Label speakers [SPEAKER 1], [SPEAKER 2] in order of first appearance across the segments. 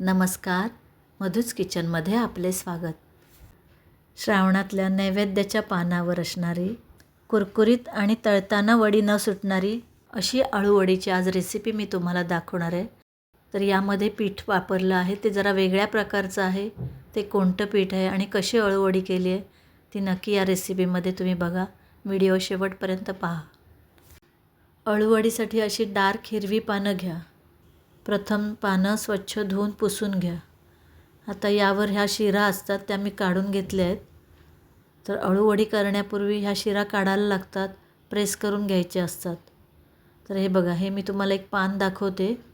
[SPEAKER 1] नमस्कार. मधूच किचनमध्ये आपले स्वागत. श्रावणातल्या नैवेद्याच्या पानावर असणारी कुरकुरीत आणि तळताना वडी न सुटणारी अशी अळूवडीची आज रेसिपी मी तुम्हाला दाखवणार आहे. तर यामध्ये पीठ वापरलं आहे ते जरा वेगळ्या प्रकारचं आहे. ते कोणतं पीठ आहे आणि कशी अळूवडी केली आहे ती नक्की या रेसिपीमध्ये तुम्ही बघा. व्हिडिओ शेवटपर्यंत पहा. अळूवडीसाठी अशी डार्क हिरवी पानं घ्या. प्रथम पानं स्वच्छ धुवून पुसून घ्या. आता यावर ह्या शिरा असतात त्या मी काढून घेतल्या आहेत. तर अळूवडी करण्यापूर्वी ह्या शिरा काढायला लागतात प्रेस करून घ्यायचे असतात. तर हे बघा हे मी तुम्हाला एक पान दाखवते.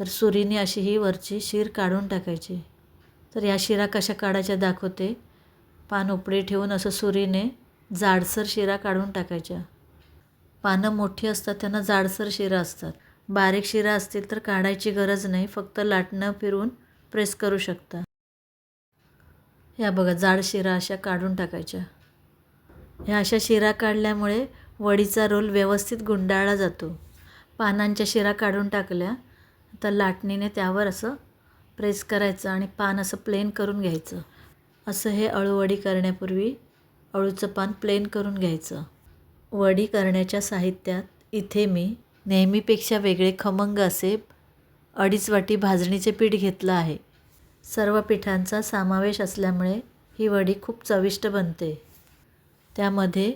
[SPEAKER 1] तर सुरीने अशी ही वरची शीर काढून टाकायची. तर या शिरा कशा काढायच्या दाखवते. पान उपडे ठेवून असं सुरीने जाडसर शिरा काढून टाकायच्या. पानं मोठी असतात त्यांना जाडसर शिरा असतात. बारीक शिरा असतील तर काढायची गरज नाही फक्त लाटणं फिरून प्रेस करू शकता. ह्या बघा जाड शिरा अशा काढून टाकायच्या. ह्या अशा शिरा काढल्यामुळे वडीचा रोल व्यवस्थित गुंडाळला जातो. पानांच्या शिरा काढून टाकल्या आता लाटणीने त्यावर असं प्रेस करायचं आणि पान असं प्लेन करून घ्यायचं. असं हे अळूवडी करण्यापूर्वी अळूचं पान प्लेन करून घ्यायचं. वडी करण्याच्या साहित्यात इथे मी नेहमीपेक्षा वेगळे खमंग असे अडीच वाटी भाजणीचे पीठ घेतलं आहे. सर्व पिठांचा समावेश असल्यामुळे ही वडी खूप चविष्ट बनते. त्यामध्ये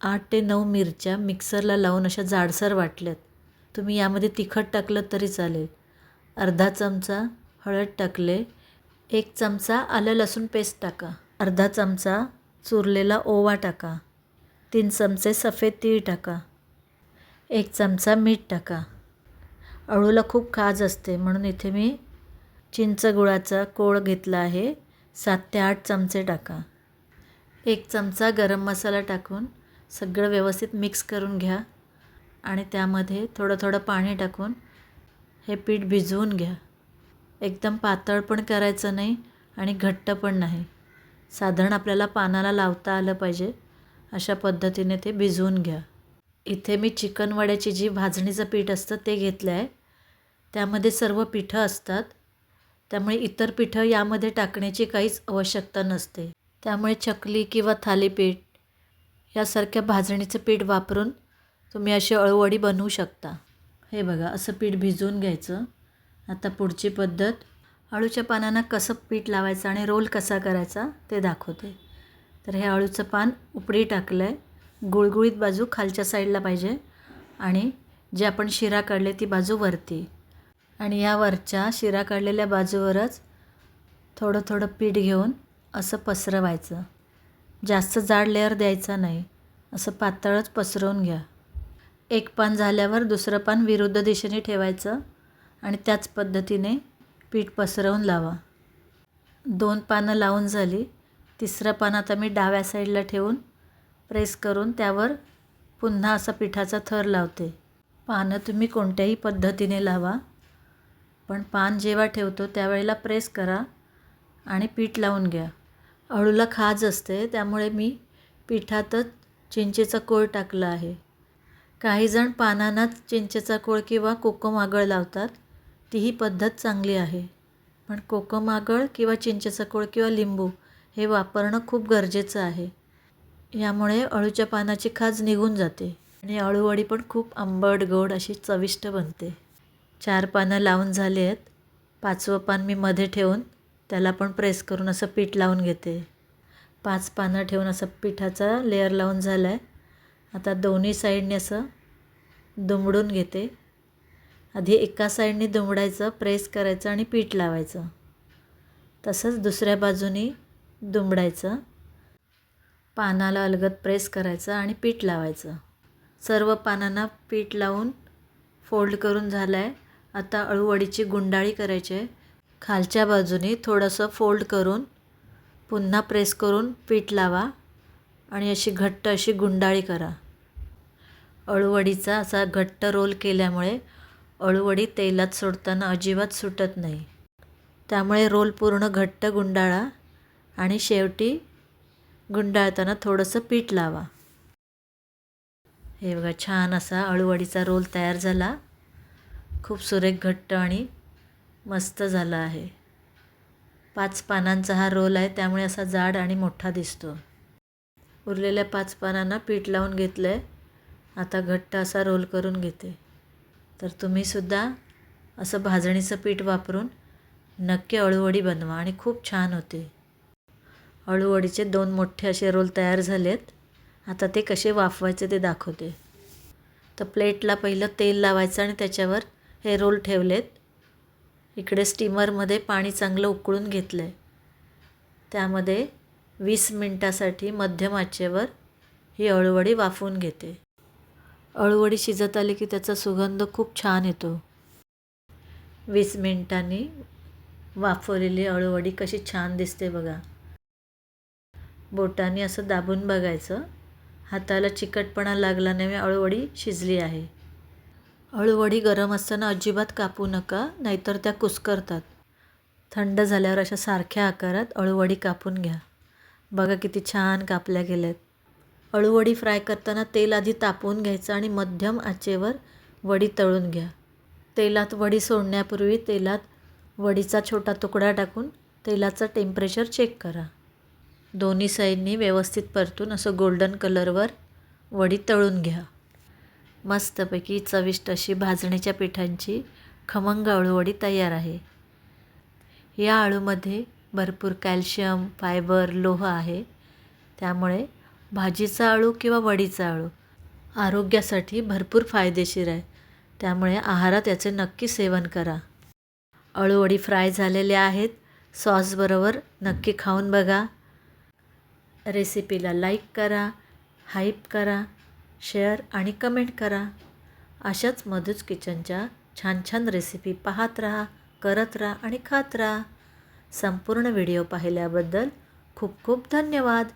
[SPEAKER 1] आठ ते नऊ मिरच्या मिक्सरला लावून अशा जाडसर वाटल्यात. तुम्ही यामध्ये तिखट टाकलं तरी चालेल. अर्धा चमचा हळद टाकले एक चमचा आलं लसूण पेस्ट टाका. अर्धा चमचा चुरलेला ओवा टाका. तीन चमचे सफेद तीळ टाका. एक चमचा मीठ टाका. अळूला खूप खाज असते म्हणून इथे मी चिंच गुळाचा कोळ घेतला आहे. सात ते आठ चमचे टाका. एक चमचा गरम मसाला टाकून सगळं व्यवस्थित मिक्स करून घ्या आणि त्यामध्ये थोडं थोडं पाणी टाकून हे पीठ भिजवून घ्या. एकदम पातळ पण करायचं नाही आणि घट्ट पण नाही. साधारण आपल्याला पानाला लावता आलं पाहिजे अशा पद्धतीने ते भिजवून घ्या. इथे मी चिकन वड्याची जी भाजणीचं पीठ असतं ते घेतलं आहे. त्यामध्ये सर्व पिठं असतात. त्यामुळे इतर पिठं यामध्ये टाकण्याची काहीच आवश्यकता नसते. त्यामुळे चकली किंवा थालीपीठ यासारख्या भाजणीचं पीठ वापरून तुम्ही अशी अळूवडी बनवू शकता. हे बघा असं पीठ भिजवून घ्यायचं. आता पुढची पद्धत. अळूच्या पानांना कसं पीठ लावायचं आणि रोल कसा करायचा ते दाखवते. तर हे अळूचं पान उपडी टाकलं आहे गुळगुळीत बाजू खालच्या साईडला पाहिजे आणि जे आपण शिरा काढले ती बाजू वरती. आणि या वरच्या शिरा काढलेल्या बाजूवरच थोडं थोडं पीठ घेऊन असं पसरवायचं. जास्त जाड लेअर द्यायचा नाही. असं पातळच पसरवून घ्या. एक पान झाल्यावर दुसरं पान विरुद्ध दिशेने ठेवायचं आणि त्याच पद्धतीने पीठ पसरवून लावा. दोन पानं लावून झाली. तिसरं पान आता मी डाव्या साईडला ठेवून प्रेस करून त्यावर पुन्हा असा पिठाचा थर लावते. पानं तुम्ही कोणत्याही पद्धतीने लावा पण पान जेव्हा ठेवतो त्यावेळेला प्रेस करा आणि पीठ लावून घ्या. अळूला खाज असते त्यामुळे मी पिठातच चिंचेचा कोळ टाकला आहे. काहीजण पानांनाच चिंचेचा कोळ किंवा कोकम आगळ लावतात तीही पद्धत चांगली आहे. पण कोकम आगळ किंवा चिंचेचा कोळ किंवा लिंबू हे वापरणं खूप गरजेचं आहे. यामुळे अळूच्या पानाची खाज निघून जाते आणि अळूवडी पण खूप आंबट गोड अशी चविष्ट बनते. चार पानं लावून झाली आहेत. पाचवं पान मी मध्ये ठेवून त्याला पण प्रेस करून असं पीठ लावून घेते. पाच पानं ठेवून असं पिठाचा लेअर लावून झाला आहे आता दोन्ही साईडने असं दुमडून घेते. आधी एका साईडने दुमडायचं प्रेस करायचं आणि पीठ लावायचं. तसंच दुसऱ्या बाजूनी दुमडायचं. पानाला अलगद प्रेस करायचं आणि पीठ लावायचं. सर्व पानांना पीठ लावून फोल्ड करून झालं आहे आता अळूवडीची गुंडाळी करायची आहे. खालच्या बाजूनी थोडंसं फोल्ड करून पुन्हा प्रेस करून पीठ लावा आणि अशी घट्ट अशी गुंडाळी करा. अळूवडीचा असा घट्ट रोल केल्यामुळे अळूवडी तेलात सोडताना अजिबात सुटत नाही. त्यामुळे रोल पूर्ण घट्ट गुंडाळा आणि शेवटी गुंडाळताना थोडंसं पीठ लावा. हे बघा छान असा अळूवडीचा रोल तयार झाला. खूप सुरेख घट्ट आणि मस्त झाला आहे. पाच पानांचा हा रोल आहे त्यामुळे असा जाड आणि मोठा दिसतो. उरलेल्या पाच पानांना पीठ लावून घेतलं आहे आता घट्ट असा रोल करून घेते. तर तुम्हीसुद्धा असं भाजणीचं पीठ वापरून नक्की अळूवडी बनवा आणि खूप छान होते. अळूवडीचे दोन मोठे असे रोल तयार झालेत. आता ते कसे वाफवायचे ते दाखवते. तर प्लेटला पहिलं तेल लावायचं आणि त्याच्यावर हे रोल ठेवलेत. इकडे स्टीमरमध्ये पाणी चांगलं उकळून घेतलं आहे त्यामध्ये वीस मिनटासाठी मध्यम आचेवर ही अळूवडी वाफवून घेते. अळूवडी शिजत आली की त्याचा सुगंध खूप छान येतो. वीस मिनटांनी वाफवलेली अळूवडी कशी छान दिसते बघा. बोटाने असं दाबून बघायचं. हाताला चिकटपणा लागला नाही अळूवडी शिजली आहे. अळूवडी गरम असताना अजिबात कापू नका नाहीतर त्या कुस्करतात. थंड झाल्यावर अशा सारख्या आकारात अळूवडी कापून घ्या. बघा किती छान कापल्या गेल्यात. अळूवडी फ्राय करताना तेल आधी तापवून घ्यायचं आणि मध्यम आचेवर वडी तळून घ्या. तेलात वडी सोडण्यापूर्वी तेलात वडीचा छोटा तुकडा टाकून तेलाचं टेम्परेचर चेक करा. दोन्ही साईडनी व्यवस्थित परतून असं गोल्डन कलरवर वडी तळून घ्या. मस्तपैकी चविष्ट अशी भाजणीच्या पिठांची खमंग अळूवडी तयार आहे. या आळूमध्ये भरपूर कॅल्शियम फायबर लोह आहे. त्यामुळे भाजीचा आळू किंवा वडीचा आळू आरोग्यासाठी भरपूर फायदेशीर आहे. त्यामुळे आहारात याचे नक्की सेवन करा. अळूवडी फ्राय झालेल्या आहेत. सॉसबरोबर नक्की खाऊन बघा. रेसिपीला लाईक करा हाईप करा शेअर आणि कमेंट करा. अशाच मधुच किचनच्या छान छान रेसिपी पाहत राहा करत राहा आणि खात राहा. संपूर्ण व्हिडिओ पाहिल्याबद्दल खूप खूप धन्यवाद.